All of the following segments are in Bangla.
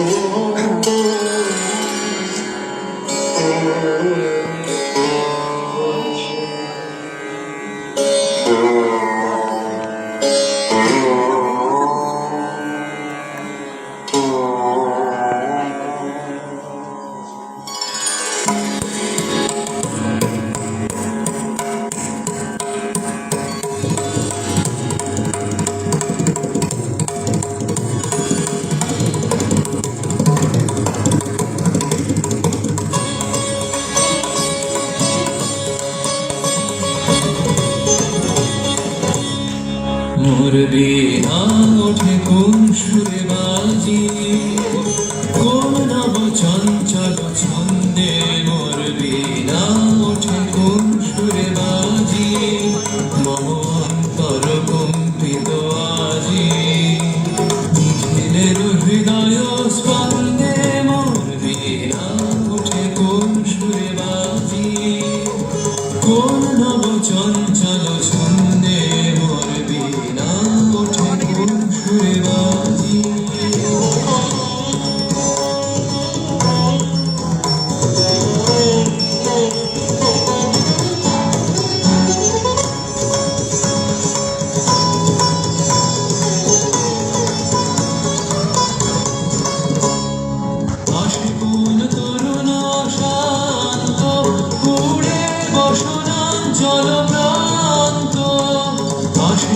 Oh মোর বিনা ওঠে কোন সুরে বাজি?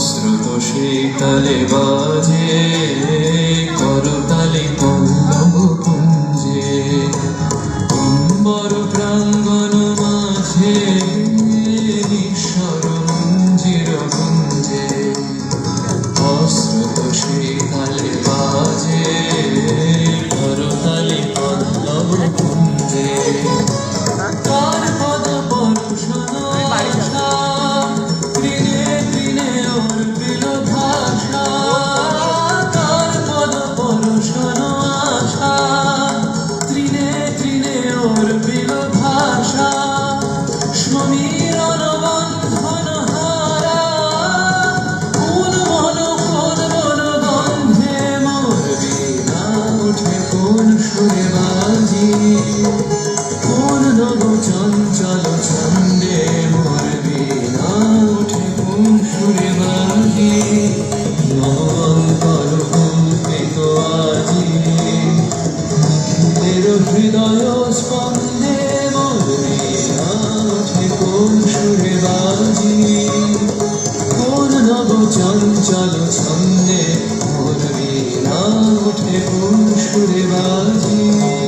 অশ্রুত সেই তালে বাজে। সুরে বাজি। পূর্ণ চঞ্চল, ছন্দে মরবি না উঠে কোন সুরে বাজি। মন কর ভূপে তো আজি। মুখের হৃদয় স্পন্দে মরবি না উঠে কোন সুরে বাজি পূর্ণ চঞ্চল, ছন্দে উঠে সুরে বাজি।